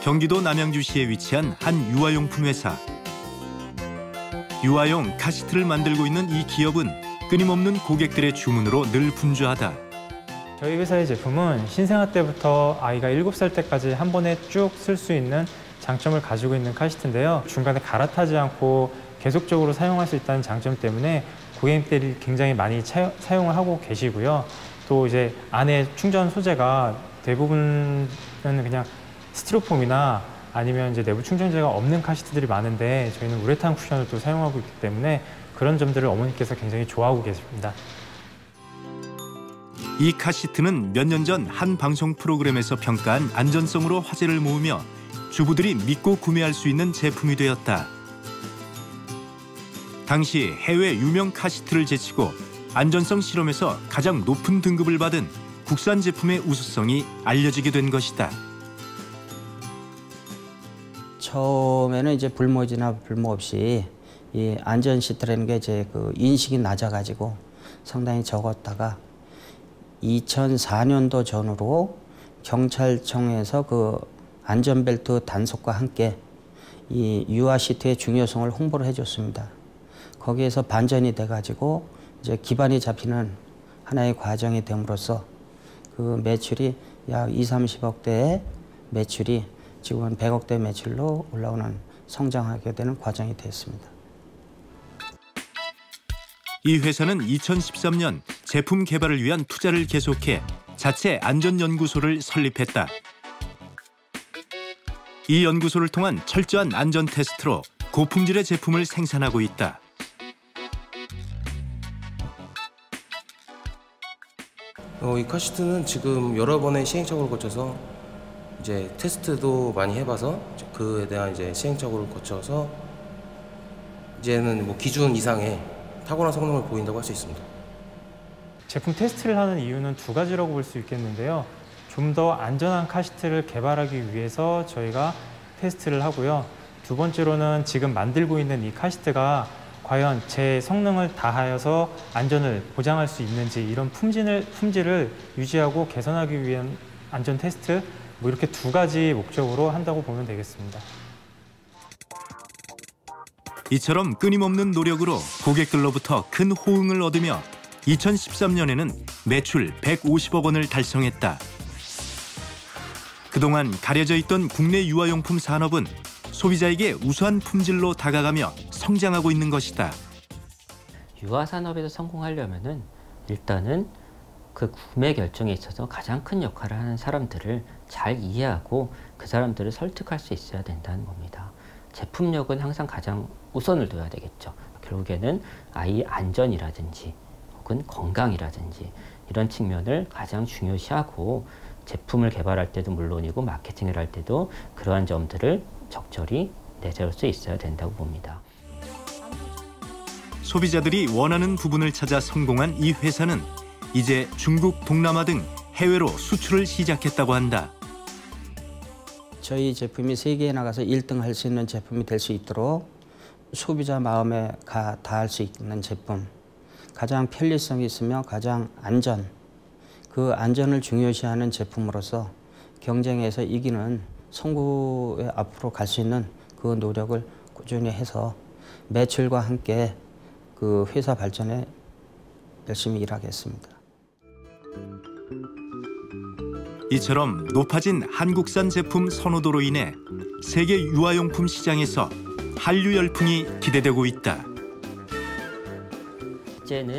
경기도 남양주시에 위치한 한 유아용품 회사. 유아용 카시트를 만들고 있는 이 기업은 끊임없는 고객들의 주문으로 늘 분주하다. 저희 회사의 제품은 신생아 때부터 아이가 7살 때까지 한 번에 쭉 쓸 수 있는 장점을 가지고 있는 카시트인데요. 중간에 갈아타지 않고 계속적으로 사용할 수 있다는 장점 때문에 고객님들이 굉장히 많이 차, 사용을 하고 계시고요. 또 이제 안에 충전 소재가 대부분은 그냥 스티로폼이나 아니면 이제 내부 충전재가 없는 카시트들이 많은데 저희는 우레탄 쿠션을 또 사용하고 있기 때문에 그런 점들을 어머니께서 굉장히 좋아하고 계십니다. 이 카시트는 몇 년 전 한 방송 프로그램에서 평가한 안전성으로 화제를 모으며 주부들이 믿고 구매할 수 있는 제품이 되었다. 당시 해외 유명 카시트를 제치고 안전성 실험에서 가장 높은 등급을 받은 국산 제품의 우수성이 알려지게 된 것이다. 처음에는 이제 불모지나 불모 없이 이 안전 시트라는 게 이제 그 인식이 낮아가지고 상당히 적었다가 2004년도 전후로 경찰청에서 그 안전벨트 단속과 함께 이 유아 시트의 중요성을 홍보를 해줬습니다. 거기에서 반전이 돼가지고 이제 기반이 잡히는 하나의 과정이 됨으로써 그 매출이 약 2, 30억대의 매출이 지금은 100억대 매출로 올라오는 성장하게 되는 과정이 됐습니다. 이 회사는 2013년 제품 개발을 위한 투자를 계속해 자체 안전연구소를 설립했다. 이 연구소를 통한 철저한 안전 테스트로 고품질의 제품을 생산하고 있다. 어, 이 카시트는 지금 여러 번의 시행착오를 거쳐서 이제 테스트도 많이 해봐서 그에 대한 이제 시행착오를 거쳐서 이제는 뭐 기준 이상의 탁월한 성능을 보인다고 할 수 있습니다. 제품 테스트를 하는 이유는 두 가지라고 볼 수 있겠는데요. 좀 더 안전한 카시트를 개발하기 위해서 저희가 테스트를 하고요. 두 번째로는 지금 만들고 있는 이 카시트가 과연 제 성능을 다하여서 안전을 보장할 수 있는지 이런 품질을, 품질을 유지하고 개선하기 위한 안전 테스트 뭐 이렇게 두 가지 목적으로 한다고 보면 되겠습니다. 이처럼 끊임없는 노력으로 고객들로부터 큰 호응을 얻으며 2013년에는 매출 150억 원을 달성했다. 그동안 가려져 있던 국내 유아용품 산업은 소비자에게 우수한 품질로 다가가며 성장하고 있는 것이다. 유아 산업에서 성공하려면은 일단은 그 구매 결정에 있어서 가장 큰 역할을 하는 사람들을 잘 이해하고 그 사람들을 설득할 수 있어야 된다는 겁니다. 제품력은 항상 가장 우선을 둬야 되겠죠. 결국에는 아이 안전이라든지 혹은 건강이라든지 이런 측면을 가장 중요시하고 제품을 개발할 때도 물론이고 마케팅을 할 때도 그러한 점들을 적절히 내세울 수 있어야 된다고 봅니다. 소비자들이 원하는 부분을 찾아 성공한 이 회사는 이제 중국, 동남아 등 해외로 수출을 시작했다고 한다. 저희 제품이 세계에 나가서 1등 할 수 있는 제품이 될 수 있도록 소비자 마음에 가 닿을 수 있는 제품, 가장 편리성이 있으며 가장 안전, 그 안전을 중요시하는 제품으로서 경쟁에서 이기는 성구에 앞으로 갈 수 있는 그 노력을 꾸준히 해서 매출과 함께 그 회사 발전에 열심히 일하겠습니다. 이처럼 높아진 한국산 제품 선호도로 인해 세계 유아용품 시장에서 한류 열풍이 기대되고 있다. 이제는